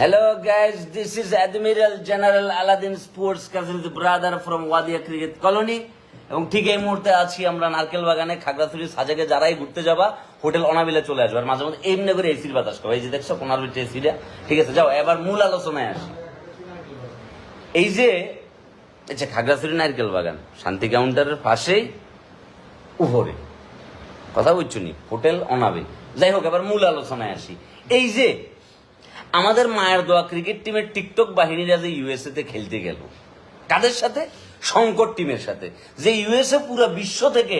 Hello guys, this is Admiral General Aladdin Sports Cousin's brother from Wadia Cricket Colony. এবং ঠিক এই মুহূর্তে আছি আমরা নারকেল বাগানে খাগড়াছড়ি সাজাকে যারাই ঘুরতে যাবা হোটেল অনাবিলে চলে আসবে। আর মাঝে মধ্যে এমনি করে এসির বাতাস খাব। এই যে দেখছ ভিতরে এসিটা ঠিক আছে যাও এবার মূল আলোচনায় আসি। এই যে আচ্ছা খাগড়াছড়ি নারকেল বাগান শান্তি কাউন্টারের পাশেই উপরে কথা বলছো নি? হোটেল অনাবিল। যাই হোক এবার মূল আলোচনায় আসি। এই যে আমাদের মায়ের দোয়া ক্রিকেট টিমের টিকটক বাহিনীরা যে ইউএসএ তে খেলতে গেল। কাদের সাথে? শঙ্কর টিমের সাথে। যে ইউএসএ পুরো বিশ্ব থেকে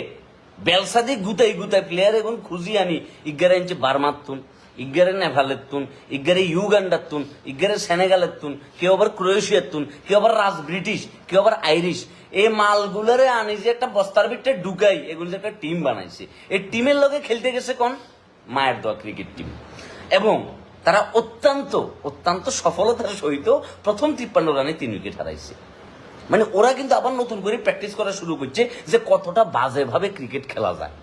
বেলসাদি গুতাই গুতাই প্লেয়ার এখন খুঁজি আনি। ইগারে ইঞ্চে বার্মার তুন ইগারে নেপালের তুন ইগারে ইউগান্ডার তুন ইগারে সেনেগালের তুন কেউ আবার ক্রোয়েশিয়ার তুন কেউ আবার রাজ ব্রিটিশ, কেউ আবার আইরিশ। এই মালগুলোরে আনি যে একটা বস্তার ভিতরে ঢুকাই এগুলো যে একটা টিম বানাইছে। এই টিমের লোকে খেলতে গেছে কোন? মায়ের দোয়া ক্রিকেট টিম এবং তারা অত্যন্ত অত্যন্ত সফলতার সহিত প্রথম তিপ্পান্ন রানে তিন উইকেট হারাইছে। মানে ওরা কিন্তু আবার নতুন করে প্র্যাকটিস করা শুরু করছে যে কতটা বাজেভাবে ক্রিকেট খেলা যায়।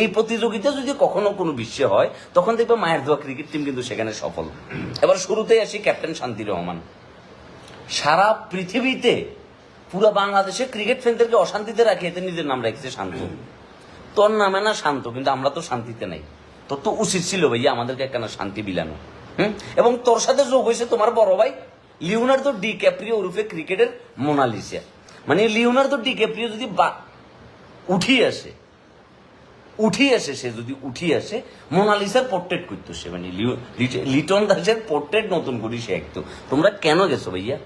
এই প্রতিযোগিতা যদি কখনো কোনো বিশ্বে হয়, তখন দেখবে মায়ের দোয়া ক্রিকেট টিম কিন্তু সেখানে সফল। এবার শুরুতেই আসি ক্যাপ্টেন শান্তি রহমান। সারা পৃথিবীতে, পুরো বাংলাদেশে ক্রিকেট ফ্যানদেরকে অশান্তিতে রাখে এতে নিজের নাম রাখছে শান্ত। তোর নামে না শান্ত, কিন্তু আমরা তো শান্তিতে নাই। তোর তো উচিত ছিল ভাইয়া আমাদেরকে কেন শান্তি বিলানো। হুম? এবং তোর সাথে যোগ হয়েছে তোমার বড় ভাই লিওনার্দো ডি ক্যাপ্রিও ওরফে ক্রিকেটের মোনালিসিয়া। মানে লিওনার্দো ডি ক্যাপ্রিও যদি বা- উঠি আসে উঠি আসে সে যদি উঠি আসে, মোনালিসার পোর্ট্রেট করতো সে। মানে লিটন দাসের পোর্ট্রেট নতুন করি সে একটু তোমরা কেন গেছো ভাইয়া?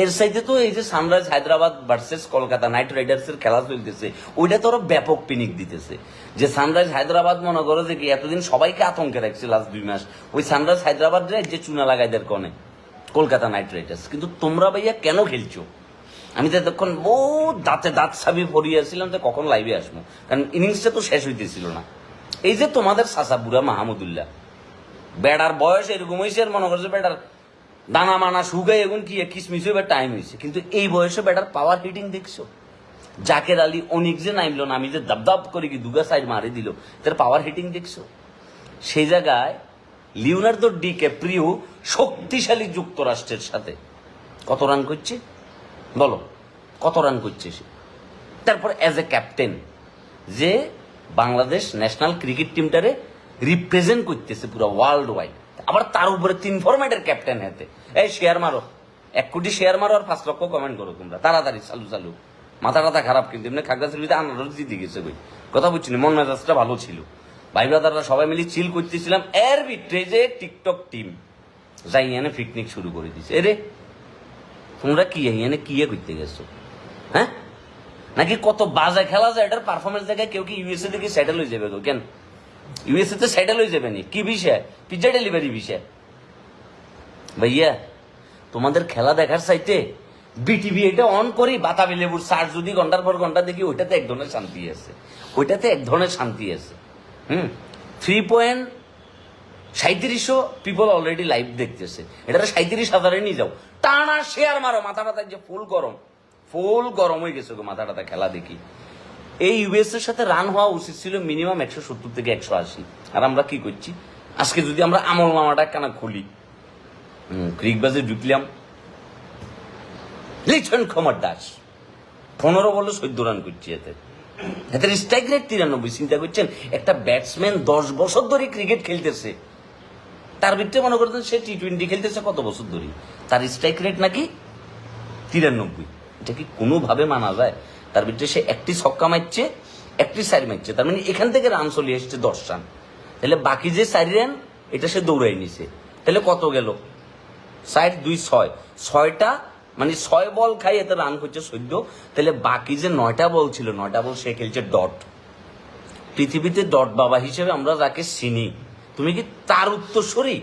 এর সাইডে তো এই যে Sunrise Hyderabad versus Kolkata Knight Riders এর খেলা চলতেছে, ওইটা তো আরও ব্যাপক পিনিক দিতেছে। যে সানরাইজ হায়দ্রাবাদ মনে করো যে কি, এতদিন সবাইকে আতঙ্কে রাখছে লাস্ট দুই মাস, ওই সানরাইজ হায়দ্রাবাদ যে চুনা লাগাইদের কনে কলকাতা নাইট রাইডার্স কিন্তু তোমরা ভাইয়া কেন খেলছো? আমি তো এতক্ষণ ও দাঁতে দাঁত সাবি ভরিয়েছিলাম যে কখন লাইভে আসব। কারণ ইনিংসটা তো শেষ হইতেছিল না। এই যে তোমাদের সাসা বুড়া মাহমুদুল্লাহ বেড়ার বয়স এরকম হয়েছে আর মনে করছে বেড়ার দানা মানা শুকাই এখন কি কিসমিস হইবার টাইম হয়েছে কিন্তু এই বয়সে বেটার পাওয়ার হিটিং দেখছ? জাকের আলী অনেক যে নামলো না, আমি যে দাব দাব করে কি দুগা সাইড মারি দিল তার পাওয়ার হিটিং দেখছ? সেই জায়গায় লিওনার্দো ডি ক্যাপ্রিও শক্তিশালী যুক্তরাষ্ট্রের সাথে কত রান করছে? বলো, কত রান করছে সে? তারপর অ্যাজ এ ক্যাপ্টেন যে বাংলাদেশ ন্যাশনাল ক্রিকেট টিমটারে রিপ্রেজেন্ট করতেছে পুরো ওয়ার্ল্ড ওয়াইড আবার তার উপরে তিন ফরম্যাটের ক্যাপ্টেন হাতে এই শেয়ার মারো। এক কোটি শেয়ার মারো আর পাঁচ লক্ষ কমেন্ট করো তোমরা। তাড়াতাড়ি চালু চালু। মাথা টাথা খারাপ কিন্তু এমনি খাগড়াছড়ির ভিতরে আনারস জিতে গেছে বই কথা বলছি না, মন মেজাজটা ভালো ছিল। ভাই ব্রাদাররা সবাই মিলে চিল করতেছিলাম। এর ভিতরে যে টিকটক টিম যাই এনে পিকনিক শুরু করে দিছে। এরে তোমরা কি এখানে কি করতে গেছো? হ্যাঁ? নাকি কত বাজে খেলা যায় এটার পারফরমেন্স দেখে কেউ কি ইউএসএ থেকে সেটেল হয়ে যাবে কেন? ইউএসএ তে সেটেল হয়ে যাবে নি। কি বিষয়? পিজ্জা ডেলিভারি বিষয়। ভাইয়া, তোমাদের খেলা দেখার সাইতে বিটিভি এটা অন করি, বাতাবি লেবুর সার যদি ঘণ্টার পর ঘণ্টা দেখি, ওইটাতে এক ধরনের শান্তি আছে। ওইটাতে এক ধরনের শান্তি আছে। হুম? থ্রি পয়েন্ট সাঁত্রিশশো পিপল অলরেডি লাইভ দেখতেছে। এটা সাঁত্রিশ হাজারে নিয়ে যাও। টানা শেয়ার মারো, মাথা টাথা যে ফুল গরম। ফুল গরম হয়ে গেছে গো মাথা টাথা খেলা দেখি। এই ইউএস এর সাথে রান হওয়া উচিত ছিল মিনিমাম একশো সত্তর থেকে একশো আশি। আর আমরা কি করছি? আজকে যদি আমরা আমল নামাটা কেন খুলি? ক্রিকবাজে ঢুকলাম। লিটন খমর দাস। পনেরো বলে চোদ্দ রান করছি এতে। এদের স্ট্রাইক রেট তিরানব্বই, চিন্তা করছেন? একটা ব্যাটসম্যান দশ বছর ধরে ক্রিকেট খেলতেছে। তার ভিতরে মনে করতেন সে টি টোয়েন্টি খেলতেছে কত বছর ধরে? তার স্ট্রাইক রেট নাকি তিরানব্বই। এটা কি কোনোভাবে মানা যায়? তার ভিতরে সে একটি ছক্কা মারছে, একটি সাইড মারছে। তার মানে এখান থেকে রান চলে এসছে দশ রান। তাহলে বাকি যে চারি রান, এটা সে দৌড়াই নিছে। তাহলে কত গেল? সাইড দুই, ছয়। ছয়টা মানে ছয় বল খাই এতে রান করছে চোদ্দ। তাহলে বাকি যে নয়টা বল ছিল, নয়টা বল সে খেলছে ডট। পৃথিবীতে ডট বাবা হিসেবে আমরা যাকে চিনি, তুমি কি তার উত্তরসরি?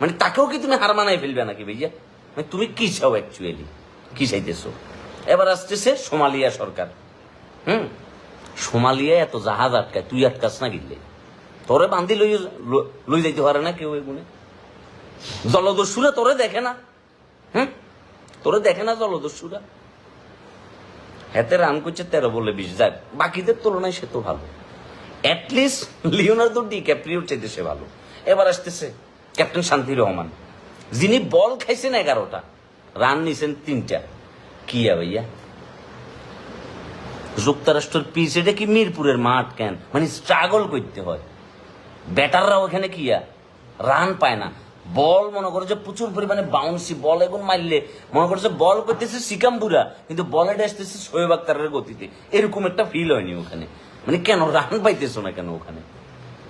মানে তাকেও কি তুমি হার মানায় ফেলবে নাকি ভাইয়া? মানে তুমি কি চাও অ্যাকচুয়ালি কি চাইতেছো? এবার আসতেছে সোমালিয়া সরকার। হুম? সোমালিয়া এত জাহাজ আটকায়, তুই আটকাস না গিলে তোরে বান্ধি লই লই যাইতে পারে না কেউ এগুনে জলদস্যুরা তোরে দেখে না। হুম? তোরে দেখে না জলদস্যুরা। হাতে রান করছে তেরো বলে বিশ যাক বাকিদের তুলনায় সে তো ভালো। অ্যাটলিস্ট লিওনার্দো ডি ক্যাপ্রিওর চাইতে সে ভালো। এবার আসতেছে ক্যাপ্টেন শান্তি রহমান। যিনি বল খাইছেন এগারোটা, রান নিছেন তিনটা। কি আর ভাইয়া যুক্তরাষ্ট্রের পিচ এটা কি মিরপুরের মাঠ কেন? মানে স্ট্রাগল করতে হয়। ব্যাটাররা ওখানে কি রান পায় না। বল মনে করো যে প্রচুর পরিমাণে বাউন্সি বল এগুন মারলে, মনে করছে বল করতেছে সিকাম্বুরা কিন্তু বলে আসতেছে শোয়েব আক্তারের গতিতে। এরকম একটা ফিল হয়নি ওখানে। মানে কেন রান পাইতেছো না কেন ওখানে?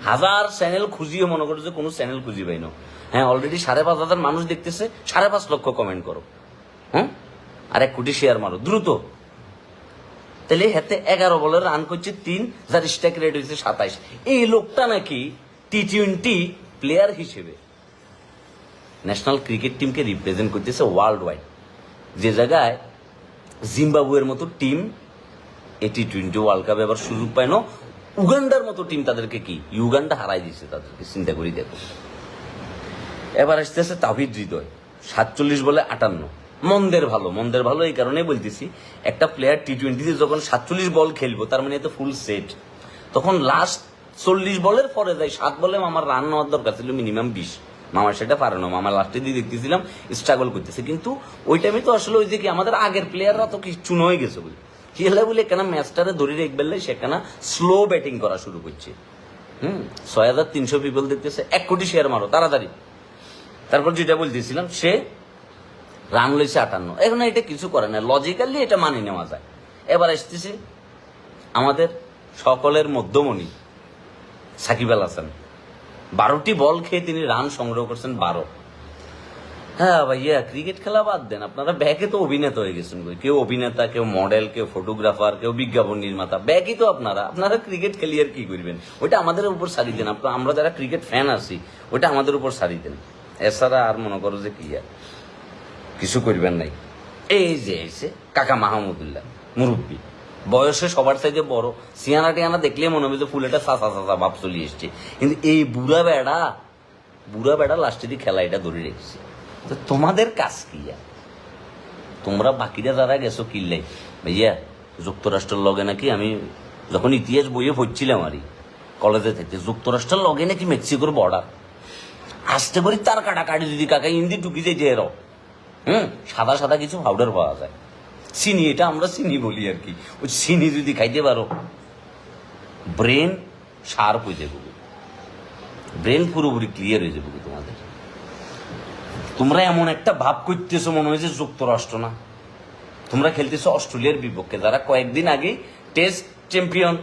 হাজার চ্যানেল খুঁজিও মনে করো যে কোনো চ্যানেল খুঁজি পাই না। হ্যাঁ অলরেডি সাড়ে পাঁচ হাজার মানুষ দেখতেছে, সাড়ে পাঁচ লক্ষ কমেন্ট করো। হ্যাঁ? আর এক কোটি শেয়ার মারো। দ্রুত। তাহলে হাতে এগারো বলে রান করছে তিন, যার স্ট্রাইক রেট হয়েছে সাতাইশ। এই লোকটা নাকি টি টোয়েন্টি প্লেয়ার হিসেবে ন্যাশনাল ক্রিকেট টিমকে রিপ্রেজেন্ট করতেছে ওয়ার্ল্ড ওয়াইড যে জায়গায় জিম্বাবুয়ের মতো টিম এই টি টোয়েন্টি ওয়ার্ল্ড কাপে এবার সুযোগ পায় না। উগান্ডার মতো টিম তাদেরকে কি? ইউগান্ডা হারাই দিছে তাদেরকে, চিন্তা করি দেখো। এবার আসতেছে তাহিদ হৃদয়, সাতচল্লিশ বলে আটান্ন। মন্দের ভালো মন্দের ভালো এই কারণে বলতেছি, একটা প্লেয়ার টি টোয়েন্টিতে যখন সাতচল্লিশ বল খেলব, তার মানে এত ফুল সেট তখন লাস্ট চল্লিশ বলের পরে যায় সাত বলে আমার রান নেওয়ার দরকার ছিল মিনিমাম বিশ। মামা সেটা পারে না, মামা লাস্টে দিয়ে দেখতেছিলাম স্ট্রাগল করতেছে। কিন্তু ওই টাইমে তো আসলে ওই যে কি, আমাদের আগের প্লেয়াররা তো কি চুন হয়ে গেছে বলে। খেলা বলে কেন ম্যাচটারে ধরে রেখবেলে সেখানে স্লো ব্যাটিং করা শুরু করছে। হুম, ছয় হাজার তিনশো পিপল দেখতেছে, এক কোটি শেয়ার মারো, তাড়াতাড়ি। তারপর যেটা বলতেছিলাম, সে রান লইছে আটান্ন। এখন এটা কিছু করে না লজিক্যালি এটা মানি নেওয়া যায়। এবার আসতেছে আমাদের সকলের মধ্যমণি সাকিব আল হাসান। বারোটি বল খেয়ে তিনি রান সংগ্রহ করছেন বারো। হ্যাঁ ভাইয়া ক্রিকেট খেলা বাদ দেন। আপনারা ব্যাকে তো অভিনেতা হয়ে গেছেন। কেউ অভিনেতা, কেউ মডেল কেউ ফটোগ্রাফার কেউ বিজ্ঞাপন নির্মাতা। ব্যাকই তো আপনারা। আপনারা ক্রিকেট খেলি আর কি করবেন? ওইটা আমাদের উপর সারি দেন। আমরা যারা ক্রিকেট ফ্যান আছি, ওইটা আমাদের উপর সারি দেন। এছাড়া আর মনে করো যে কি আর। কিছু করবেন নাই। এই যে এসে কাকা মাহমুদুল্লাহ, মুরব্বী। বয়সে সবার চাইতে বড়। সিয়ানা টিয়ানা দেখলে মনে হবে যে ফুলেটা সাসা সাসা ভাব চলে এসছে। কিন্তু এই বুড়া বেড়া বুড়া বেড়া লাস্টে দিয়ে খেলা এটা ধরে রেখেছে। তো তোমাদের কাজ কি তোমরা বাকিরা যারা গেছো কিল্লাই, ভাইয়া, যুক্তরাষ্ট্রের লগে নাকি আমি যখন ইতিহাস বইয়ে পড়ছিলাম আরই কলেজে থেকে, যুক্তরাষ্ট্রের লগে নাকি মেক্সিকোর বর্ডার আসতে পারি তার কাটাকাটি যদি কাকা ইন্দি টুকি যে এরও। হুম? সাদা সাদা কিছু পাউডার পাওয়া যায়। চিনি, এটা আমরা চিনি বলি আর কি। ওই চিনি যদি খাইতে পারো ব্রেন শার্প হয়ে যাবে। ব্রেন পুরোপুরি ক্লিয়ার হয়ে যাবে তোমাদের। তোমরা এমন একটা ভাব করতেছো, মনে হয়েছে যুক্তরাষ্ট্র না। তোমরা খেলতেছো অস্ট্রেলিয়ার বিপক্ষে, যারা কয়েকদিন আগে test champion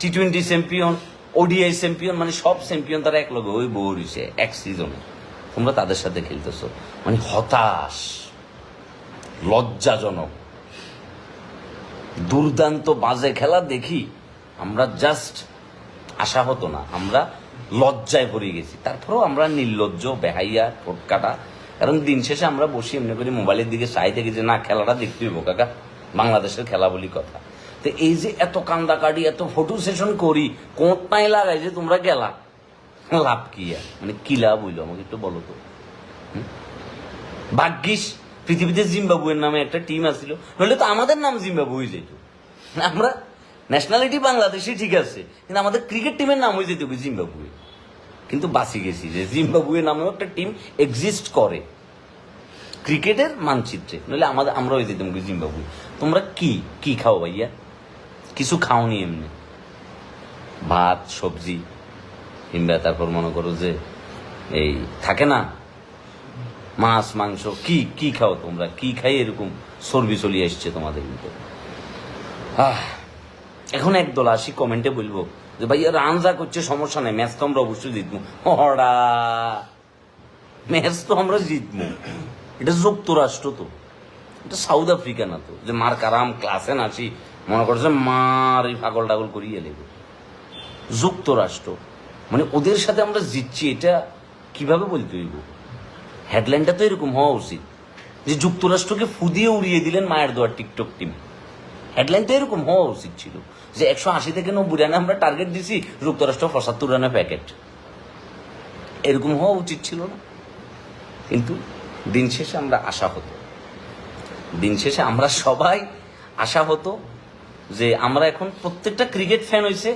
T twenty champion ODI champion মানে সব চ্যাম্পিয়ন তারা এক লগে ওই বউ এক সিজনে তোমরা তাদের সাথে খেলতেছো। মানে হতাশ, লজ্জাজনক। দুর্দান্ত বাজে খেলা দেখি আমরা জাস্ট আশা হতো না, আমরা লজ্জায় পড়ে গেছি। তারপরেও আমরা নির্লজ্জ, বেহাইয়া ঠোটকাটা কারণ দিন শেষে আমরা বসি এমনি করে মোবাইলের দিকে চাই থেকে যে, না, খেলাটা দেখতে হইব, কাকা। বাংলাদেশের খেলা বলি কথা। তো এই যে এত কান্দা কাটি, এত ফটো সেশন করি কোট নাই লাগাই যে তোমরা গেলা। লাভ কি মানে কি লাভ হইল? আমাকে একটু বলো তো। ভাগ্যিস পৃথিবীতে জিম্বাবুয়ের নামে একটা টিম আসছিল নইলে তো আমাদের নাম জিম্বাবু হয়ে যেত। আমরা ন্যাশনালিটি বাংলাদেশি ঠিক আছে, কিন্তু আমাদের ক্রিকেট টিমের নাম হয়ে যেত জিম্বাবুয়ে। কিন্তু বাঁচি গেছি যে জিম্বাবুয়ে নামেও একটা টিম এক্সিস্ট করে। ক্রিকেটের মানচিত্রে, নইলে আমাদের আমরা হয়ে যেতাম জিম্বাবুয়ে। তোমরা কি কি খাও ভাইয়া? কিছু খাওনি এমনি? ভাত, সবজি, কিংবা তারপর মনে করো যে এই, থাকে না? মাছ মাংস কি কি খাও তোমরা? কি খাই এরকম চর্বি চলিয়ে এসছে তোমাদের আহ, এখন একদল আসি কমেন্টে বলব যে ভাইয়া রান যা করছে সমস্যা নাই ম্যাচ তো আমরা অবশ্যই জিতবো। হড়া ম্যাচ তো আমরা জিতবো। এটা যুক্তরাষ্ট্র তো। এটা সাউথ আফ্রিকা না তো। যে মার কারাম ক্লাসে নাচি মনে করছে মার এই পাগল টাগল করিয়ে লেগে যুক্তরাষ্ট্র মানে ওদের সাথে আমরা জিতছি এটা কীভাবে বলতে হইব? হেডলাইনটা তো এরকম হওয়া উচিত। যে যুক্তরাষ্ট্রকে ফুদিয়ে উড়িয়ে দিলেন মায়ের দোয়ার টিকটক টিম হেডলাইন তো এরকম হওয়া উচিত ছিল যে একশো আশি থেকে নব্বই রানে আমরা টার্গেট দিছি যুক্তরাষ্ট্র পঁচাত্তর রানে প্যাকেট এরকম হওয়া উচিত ছিল না। কিন্তু দিন শেষে আমরা আশা হতো। দিন শেষে আমরা সবাই আশা হতো যে আমরা এখন প্রত্যেকটা ক্রিকেট ফ্যান হয়েছে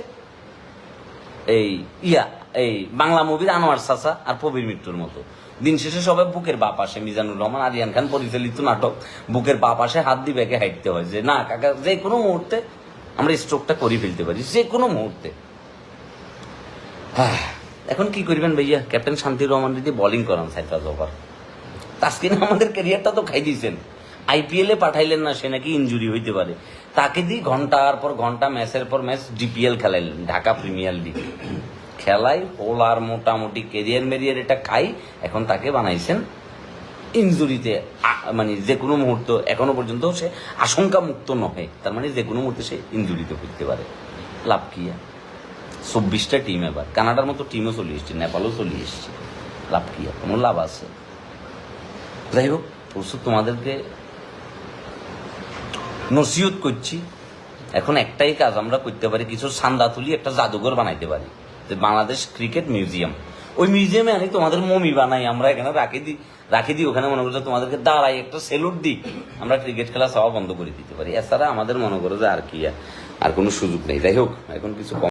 এই ইয়া, এই বাংলা মুভির আনোয়ার সাসা আর প্রবীর মিত্রর মতো। দিন শেষে সবাই বুকের বা পাশে মিজানুর রহমান, আরিয়ান খান পরিচালিত নাটক। বুকের বা পাশে হাত দিয়ে ব্যাগে হাঁটতে হয়। যে না, কাকা, যে কোনো মুহূর্তে আমরা স্ট্রোকটা করে ফেলতে পারি, যে কোনো মুহূর্তে। এখন কি করবেন ভাইয়া? ক্যাপ্টেন শান্তির রহমান যদি বোলিং করান সাইফাজ ওভার। তাস্কিন আমাদের ক্যারিয়ারটা তো খাই দিয়েছেন আইপিএলে পাঠাইলেন না, সে নাকি ইনজুরি হইতে পারে। তাকে দিয়ে ঘণ্টার পর ঘণ্টা ম্যাচের পর ম্যাচ ডিপিএল খেলাইলেন, ঢাকা প্রিমিয়ার লিগ খেলাই হোল আর মোটামুটি কেরিয়ার মেরিয়ার এটা খাই, এখন তাকে বানাইছেন ইনজুরিতে মানে যে কোনো মুহূর্ত, এখনও পর্যন্ত সে আশঙ্কা মুক্ত নহে, তার মানে যে কোনো মুহূর্তে সে ইনজুরিতে পড়তে পারে। লাভ কি চব্বিশটা টিম এবার, কানাডার মতো টিমও চলে এসছে, নেপালও চলে এসছে, লাভ কি কোনো লাভ আছে? যাই হোক পরশু তোমাদেরকে নসিহত করছি, এখন একটাই কাজ, আমরা করতে পারি কিছু সান্দা তুলি, একটা জাদুঘর বানাইতে পারি। Bangladesh cricket museum. ওই মিউজিয়ামে আমি তোমাদের মমি বানাই, আমরা এখানে রাখি দিই রাখি দিই ওখানে মনে করছ তোমাদেরকে দাঁড়াই, একটা সেলুট দিই। আমরা ক্রিকেট খেলা সবাই বন্ধ করে দিতে পারি। এছাড়া আমাদের মনে করো যে আর কি, আর- কোনো সুযোগ নেই। যাই হোক, এখন কিছু